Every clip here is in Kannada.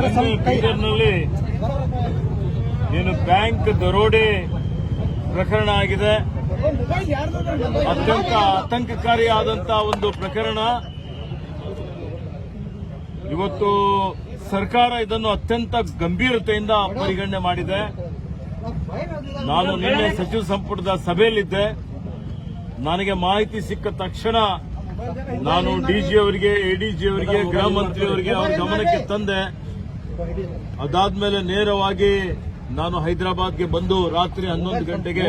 ಬೀದರ್ನಲ್ಲಿ ಏನು ಬ್ಯಾಂಕ್ ದರೋಡೆ ಪ್ರಕರಣ ಆಗಿದೆ. ಅತ್ಯಂತ ಆತಂಕಕಾರಿಯಾದಂತ ಒಂದು ಪ್ರಕರಣ. ಇವತ್ತು ಸರ್ಕಾರ ಇದನ್ನು ಅತ್ಯಂತ ಗಂಭೀರತೆಯಿಂದ ಪರಿಗಣನೆ ಮಾಡಿದೆ. ನಾನು ನಿನ್ನೆ ಸಚಿವ ಸಂಪುಟದ ಸಭೆಯಲ್ಲಿದ್ದೆ. ನನಗೆ ಮಾಹಿತಿ ಸಿಕ್ಕ ತಕ್ಷಣ ನಾನು ಡಿಜಿ ಅವರಿಗೆ ಎಡಿಜಿ ಅವರಿಗೆ, ಗೃಹ ಮಂತ್ರಿ ಅವರಿಗೆ ಅವರ ಗಮನಕ್ಕೆ ತಂದೆ. ಅದಾದ್ಮೇಲೆ ನೇರವಾಗಿ ನಾನು ಹೈದರಾಬಾದ್ಗೆ ಬಂದು ರಾತ್ರಿ ಹನ್ನೊಂದು ಗಂಟೆಗೆ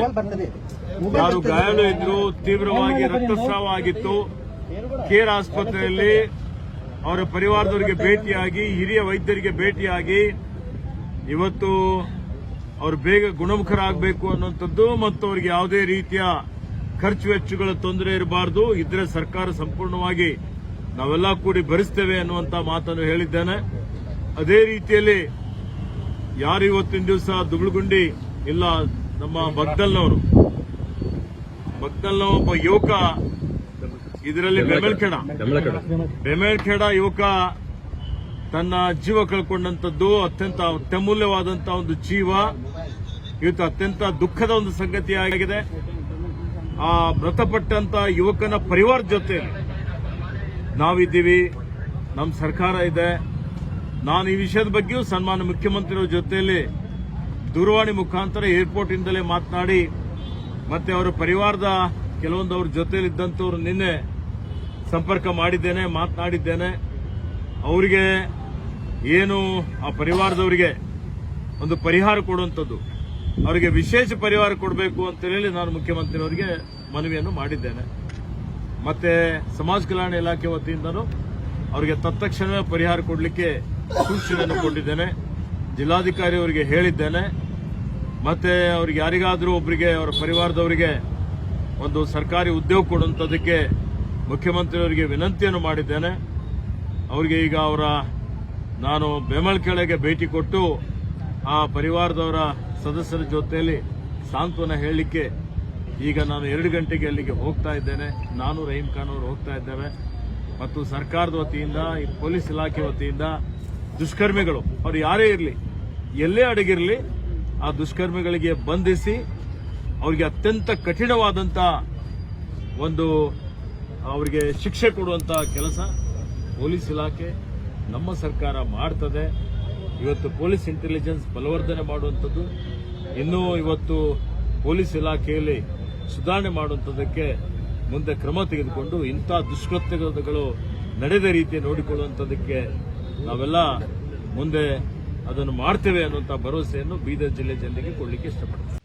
ಯಾರು ಗಾಯಾಳು ಇದ್ರು ತೀವ್ರವಾಗಿ ರಕ್ತಸ್ರಾವ ಆಗಿತ್ತು. ಕೇರ್ ಆಸ್ಪತ್ರೆಯಲ್ಲಿ ಅವರ ಪರಿವಾರದವರಿಗೆ ಭೇಟಿಯಾಗಿ ಹಿರಿಯ ವೈದ್ಯರಿಗೆ ಭೇಟಿಯಾಗಿ ಇವತ್ತು ಅವರು ಬೇಗ ಗುಣಮುಖರಾಗಬೇಕು ಅನ್ನುವಂಥದ್ದು ಮತ್ತು ಅವರಿಗೆ ಯಾವುದೇ ರೀತಿಯ ಖರ್ಚು ವೆಚ್ಚಗಳ ತೊಂದರೆ ಇರಬಾರದು. ಇದ್ರೆ ಸರ್ಕಾರ ಸಂಪೂರ್ಣವಾಗಿ ನಾವೆಲ್ಲ ಕೂಡಿ ಭರಿಸ್ತೇವೆ ಅನ್ನುವಂತ ಮಾತನ್ನು ಹೇಳಿದ್ದೇನೆ. ಅದೇ ರೀತಿಯಲ್ಲಿ ಯಾರು ಇವತ್ತಿನ ದಿವಸ ದುಗುಳುಗುಂಡಿ ಇಲ್ಲ ನಮ್ಮ ಬಗ್ದಲ್ನವರು. ಬಗ್ದಲ್ನ ಒಬ್ಬ ಯುವಕ ಇದರಲ್ಲಿ ಬೆಮೆಲ್ಖೇಡ ಬೆಮೆಲ್ಖೇಡ ಯುವಕ ತನ್ನ ಜೀವ ಕಳ್ಕೊಂಡಂತದ್ದು ಅತ್ಯಂತ ಅತ್ಯಮೂಲ್ಯವಾದಂತಹ ಒಂದು ಜೀವ. ಇವತ್ತು ಅತ್ಯಂತ ದುಃಖದ ಒಂದು ಸಂಗತಿಯಾಗಿದೆ. ಆ ಮೃತಪಟ್ಟಂತ ಯುವಕನ ಪರಿವಾರ ಜೊತೆ ನಾವಿದ್ದೀವಿ. ನಮ್ಮ ಸರ್ಕಾರ ಇದೆ. ನಾನು ಈ ವಿಷಯದ ಬಗ್ಗೆಯೂ ಸನ್ಮಾನ ಮುಖ್ಯಮಂತ್ರಿಯವರ ಜೊತೆಯಲ್ಲಿ ದೂರವಾಣಿ ಮುಖಾಂತರ ಏರ್ಪೋರ್ಟ್ ಇಂದಲೇ ಮಾತನಾಡಿ, ಮತ್ತೆ ಅವರ ಪರಿವಾರದ ಕೆಲವೊಂದು ಅವ್ರ ಜೊತೆಯಲ್ಲಿ ಇದ್ದಂಥವ್ರು ನಿನ್ನೆ ಸಂಪರ್ಕ ಮಾಡಿದ್ದೇನೆ, ಮಾತನಾಡಿದ್ದೇನೆ. ಅವರಿಗೆ ಏನು ಆ ಪರಿವಾರದವರಿಗೆ ಒಂದು ಪರಿಹಾರ ಕೊಡುವಂಥದ್ದು, ಅವರಿಗೆ ವಿಶೇಷ ಪರಿಹಾರ ಕೊಡಬೇಕು ಅಂತ ಹೇಳಿ ನಾನು ಮುಖ್ಯಮಂತ್ರಿಯವರಿಗೆ ಮನವಿಯನ್ನು ಮಾಡಿದ್ದೇನೆ. ಮತ್ತೆ ಸಮಾಜ ಕಲ್ಯಾಣ ಇಲಾಖೆ ವತಿಯಿಂದನೂ ಅವರಿಗೆ ತತ್ಕ್ಷಣವೇ ಪರಿಹಾರ ಕೊಡಲಿಕ್ಕೆ ಸೂಚನೆಯನ್ನು ಕೊಟ್ಟಿದ್ದೇನೆ. ಜಿಲ್ಲಾಧಿಕಾರಿ ಅವರಿಗೆ ಹೇಳಿದ್ದೇನೆ. ಮತ್ತೆ ಅವ್ರಿಗೆ ಯಾರಿಗಾದರೂ ಒಬ್ಬರಿಗೆ ಅವರ ಪರಿವಾರದವರಿಗೆ ಒಂದು ಸರ್ಕಾರಿ ಉದ್ಯೋಗ ಕೊಡುವಂಥದ್ದಕ್ಕೆ ಮುಖ್ಯಮಂತ್ರಿಯವರಿಗೆ ವಿನಂತಿಯನ್ನು ಮಾಡಿದ್ದೇನೆ. ಅವರಿಗೆ ಈಗ ಅವರ, ನಾನು ಬೆಮಲ್ ಕೆಳಗೆ ಭೇಟಿ ಕೊಟ್ಟು ಆ ಪರಿವಾರದವರ ಸದಸ್ಯರ ಜೊತೆಯಲ್ಲಿ ಸಾಂತ್ವನ ಹೇಳಲಿಕ್ಕೆ ಈಗ ನಾನು ಎರಡು ಗಂಟೆಗೆ ಅಲ್ಲಿಗೆ ಹೋಗ್ತಾ ಇದ್ದೇನೆ. ನಾನು ರಹೀಂ ಖಾನ್ ಅವರು ಹೋಗ್ತಾ ಇದ್ದೇವೆ. ಮತ್ತು ಸರ್ಕಾರದ ವತಿಯಿಂದ ಈ ಪೊಲೀಸ್ ಇಲಾಖೆ ವತಿಯಿಂದ ದುಷ್ಕರ್ಮಿಗಳು. ಅವ್ರು ಯಾರೇ ಇರಲಿ, ಎಲ್ಲೇ ಅಡಗಿರಲಿ, ಆ ದುಷ್ಕರ್ಮಿಗಳಿಗೆ ಬಂಧಿಸಿ ಅವರಿಗೆ ಅತ್ಯಂತ ಕಠಿಣವಾದಂಥ ಒಂದು, ಅವರಿಗೆ ಶಿಕ್ಷೆ ಕೊಡುವಂಥ ಕೆಲಸ ಪೊಲೀಸ್ ಇಲಾಖೆ ನಮ್ಮ ಸರ್ಕಾರ ಮಾಡ್ತದೆ. ಇವತ್ತು ಪೊಲೀಸ್ ಇಂಟೆಲಿಜೆನ್ಸ್ ಬಲವರ್ಧನೆ ಮಾಡುವಂಥದ್ದು, ಇನ್ನೂ ಇವತ್ತು ಪೊಲೀಸ್ ಇಲಾಖೆಯಲ್ಲಿ ಸುಧಾರಣೆ ಮಾಡುವಂಥದ್ದಕ್ಕೆ ಮುಂದೆ ಕ್ರಮ ತೆಗೆದುಕೊಂಡು ಇಂಥ ದುಷ್ಕೃತ್ಯಗಳು ನಡೆದ ರೀತಿ ನೋಡಿಕೊಳ್ಳುವಂಥದ್ದಕ್ಕೆ ನಾವೆಲ್ಲ ಮುಂದೆ ಅದನ್ನು ಮಾಡ್ತೇವೆ ಅನ್ನುವಂಥ ಭರವಸೆಯನ್ನು ಬೀದರ್ ಜಿಲ್ಲೆ ಜನರಿಗೆ ಕೊಡಲಿಕ್ಕೆ ಇಷ್ಟಪಡ್ತೀನಿ